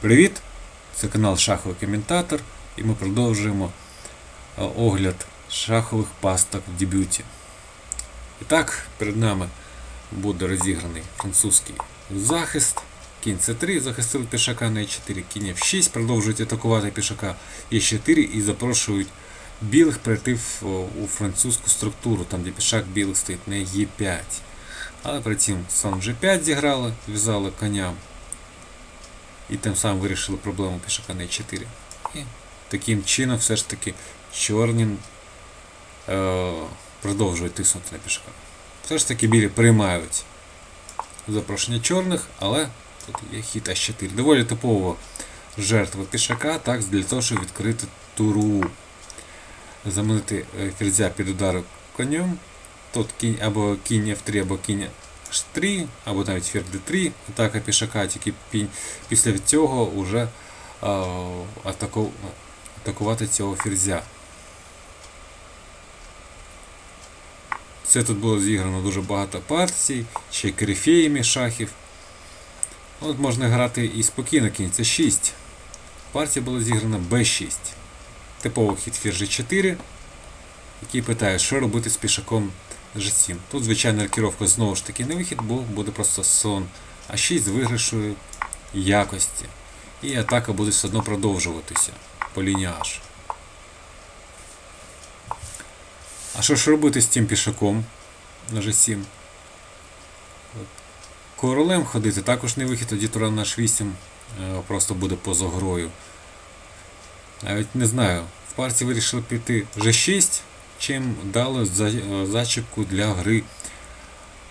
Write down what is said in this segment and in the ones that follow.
Привіт! Це канал Шаховий коментатор і ми продовжуємо е, огляд шахових пасток в дебюті. І так, перед нами буде розіграний французький захист. Кінь С3 захистили пішака на Е4, кінь F6 продовжують атакувати пішака Е4 і запрошують білих перейти в, у французьку структуру, там де пішак білих стоїть на Е5. Але при цим сон G5 зіграли, зв'язали коня і тим самим вирішили проблему пішака на e4. І таким чином все ж таки чорні е, продовжують тиснути на пішака. Все ж таки білі приймають запрошення чорних, але тут є хід А4. Доволі типово жертва пішака, так, для того, щоб відкрити туру. Замінити е, ферзя під удар конем. Тут кінь або кінь F3, або кінь H3, або навіть ферзь D3, атака пішака, тільки після цього вже атаку, атакувати цього ферзя. Це тут було зіграно дуже багато партій, ще корифеями шахів. От можна грати і спокійно кінь, це 6. Партія була зіграна B6. Типовий хід ферзь G4, який питає, що робити з пішаком G7. Тут, звичайно, рокіровка знову ж таки не вихід, бо буде просто сон А6 з виграшою якості. І атака буде все одно продовжуватися по лінії H. А що ж робити з цим пішаком на G7? Королем ходити також не вихід, тоді тура на H8 е, просто буде поза грою. Навіть не знаю. В партії вирішили піти G6, чим дали зачіпку для гри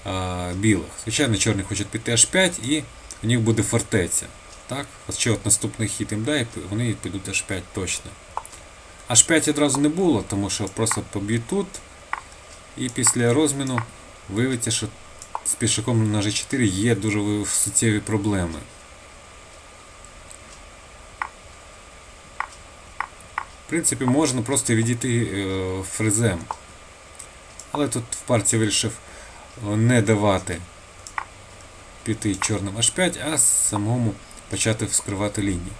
а, білих. Звичайно, чорні хочуть піти H5 і у них буде фортеця. Так? Хоча от наступний хід їм дай, вони підуть H5 точно. H5 одразу не було, тому що просто поб'ють тут. І після розміну виявиться, що з пішаком на G4 є дуже суттєві проблеми. В принципі, можна просто відійти е, фрезем. Але тут в партії вирішив е, не давати піти чорним H5, а самому почати вскривати лінії.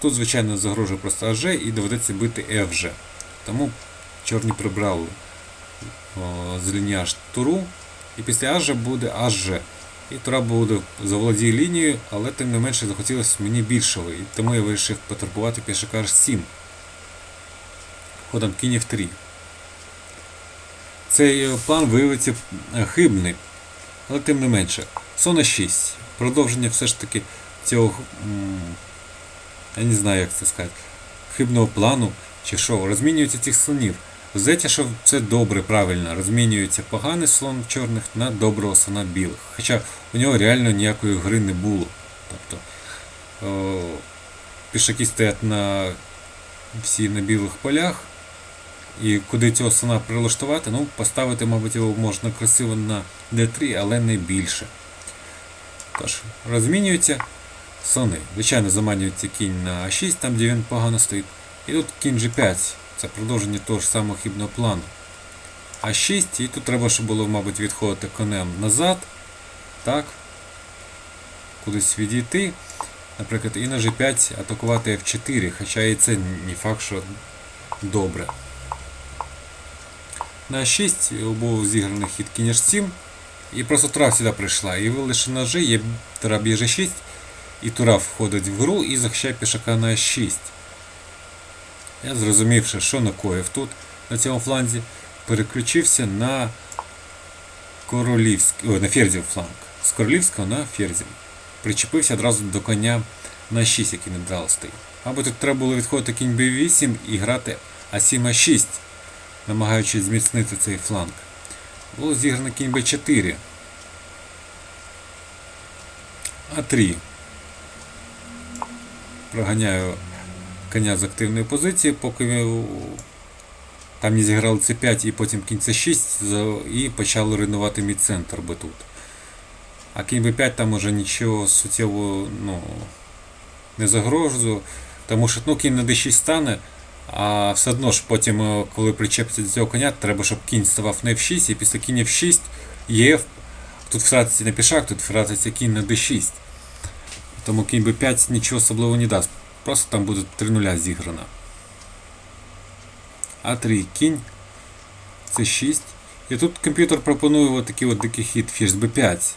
Тут, звичайно, загрожує просто AG і доведеться бити FG. Тому чорні прибрали о, з лінії H туру, і після AG буде HG. І тура буде заволодіє лінією, але тим не менше захотілося мені більшого. І тому я вирішив потребувати пішака H7 ходом кінь F3. Цей е, план виявиться е, хибним, але тим не менше. Сона 6. Продовження все ж таки цього, я не знаю, як це сказати, хибного плану чи що, розмінюється цих слонів. Здається, що це добре, правильно. Розмінюється поганий слон чорних на доброго слона білих. Хоча у нього реально ніякої гри не було. Тобто о, пішаки стоять на всі на білих полях. І куди цього слона прилаштувати, ну, поставити, мабуть, його можна красиво на D3, але не більше. Тож, розмінюються слони. Звичайно, заманюється кінь на А6, там де він погано стоїть. І тут кінь G5. Це продовження того ж самого хібного плану. А6, і тут треба, щоб було, мабуть, відходити конем назад. Так. Кудись відійти. Наприклад, і на G5 атакувати F4, хоча і це не факт, що добре. На 6 був зіграний хід кінь H7. І просто тура сюди прийшла. І ви лише на G, є тура б'є G6, і тура входить в гру і захищає пішака на H6. Я зрозумівши, що накоїв тут, на цьому фланзі, переключився на королівський, ой, на ферзів фланг. З королівського на ферзів. Причепився одразу до коня на 6, який не стоїть. Мабуть, тут треба було відходити кінь b8 і грати А7 А6, намагаючись зміцнити цей фланг. Було зіграно кінь b4. А3. Проганяю коня з активної позиції, поки там не зіграли c5 і потім кінь c6 і почали руйнувати мій центр би тут. А кінь b5 там уже нічого суттєво ну, не загрожує, тому що ну, кінь на d6 стане, а все одно ж потім, е, коли причепиться до цього коня, треба, щоб кінь ставав на f6, і після кінь f6 є тут втратиться не пішак, тут втратиться кінь на d6. Тому кінь b5 нічого особливого не дасть. Просто там буде 3 нуля зіграно. А3 кінь. С6. І тут комп'ютер пропонує от такий от дикий хід ферзь b5.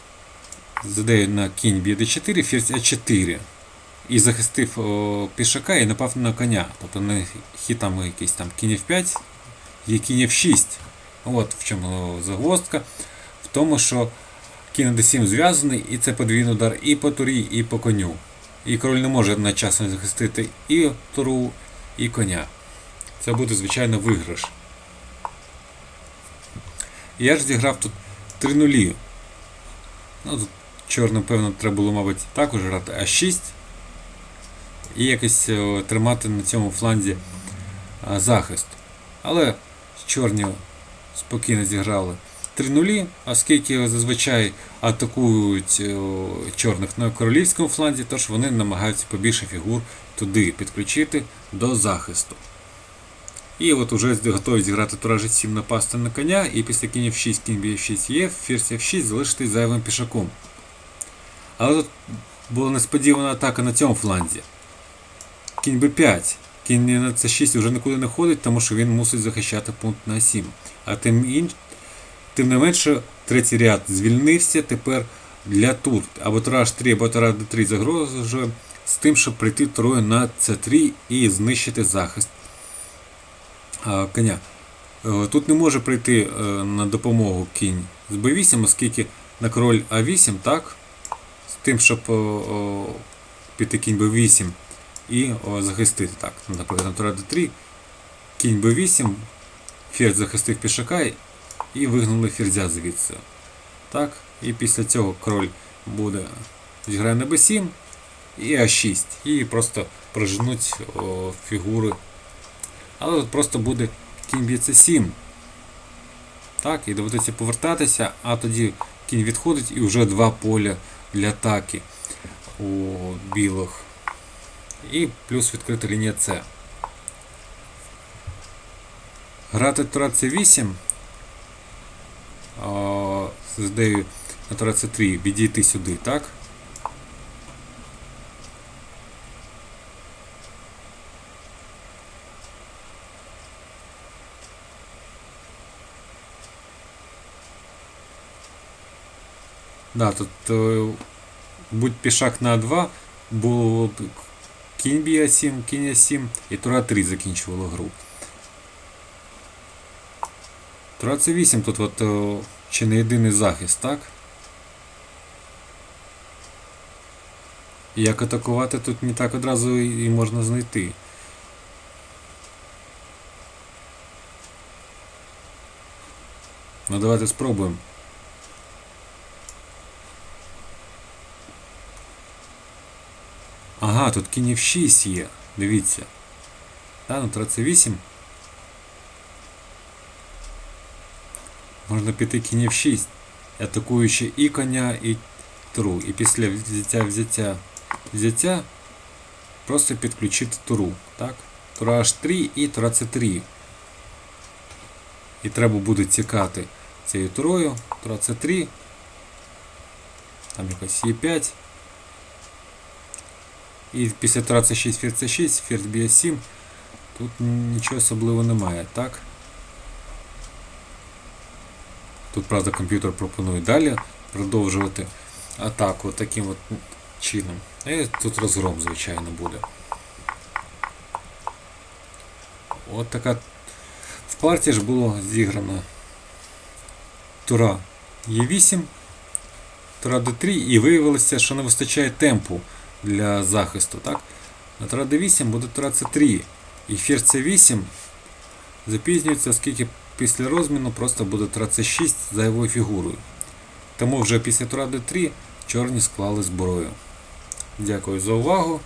Задає на кінь б'є d4, ферзь а4. І захистив о, пішака і напав на коня. Тобто не хід якийсь там кінь f5, є кінь f6. От в чому загвоздка. В тому, що кінь d7 зв'язаний, і це подвійний удар і по турі, і по коню. І король не може одночасно захистити і туру, і коня. Це буде, звичайно, виграш. Я ж зіграв тут 3 нулі. Ну, тут чорним, певно, треба було, мабуть, також грати А6 і якось тримати на цьому фланзі захист. Але чорні спокійно зіграли 3 нулі, оскільки зазвичай атакують чорних на королівському фланзі, тож вони намагаються побільше фігур туди підключити до захисту. І от уже готові зіграти тура G7 напасти на коня, і після кінь F6, кінь B6 є, ферзь F6 залишитись зайвим пішаком. Але тут була несподівана атака на цьому фланзі. Кінь B5. Кінь на C6 вже нікуди не ходить, тому що він мусить захищати пункт на 7. А тим, ін... тим не менше, третій ряд звільнився тепер для тур. Або тура H3, або тура D3 загрожує з тим, щоб прийти турою на C3 і знищити захист а, коня. Е, Тут не може прийти е, на допомогу кінь з b8, оскільки на король А8, так? З тим, щоб о, піти кінь b8 і о, захистити. так. Ну, Наприклад, на тура d3, кінь b8, ферзь захистив пішака і вигнали ферзя звідси. Так? І після цього король буде зіграє на b7 і а6. І просто проженуть о, фігури але тут просто буде кінь б'ється 7. Так, і доведеться повертатися, а тоді кінь відходить і вже два поля для атаки у білих. І плюс відкрита лінія С. Грати тура С8. З на тура С3 відійти сюди, так? Да, тут е, будь пішак на 2, було кінь б'є 7, кінь 7 і тура 3 закінчувало гру. Тура це 8 тут от, о, чи не єдиний захист, так? Як атакувати тут не так одразу і можна знайти. Ну давайте спробуємо. Ага, тут кінь F6 є. Дивіться. Да, ну 38. Можна піти кінь F6, атакуючи і коня, і туру. І після взяття взяття взяття просто підключити туру. Так? Тура H3 і тура C3. І треба буде цікати цією турою. Тура C3. Там якось Е5. І після тура c6, ферзь c6, ферзь б'є 7. Тут нічого особливого немає, так? Тут, правда, комп'ютер пропонує далі продовжувати атаку таким от чином. І тут розгром, звичайно, буде. От така в партії ж було зіграно тура Е8, тура d3 і виявилося, що не вистачає темпу для захисту. так? На тура d8 буде тура c3. І ферзь c8 запізнюється, оскільки після розміну просто буде тура c6 його фігурою. Тому вже після тура d3 чорні склали зброю. Дякую за увагу.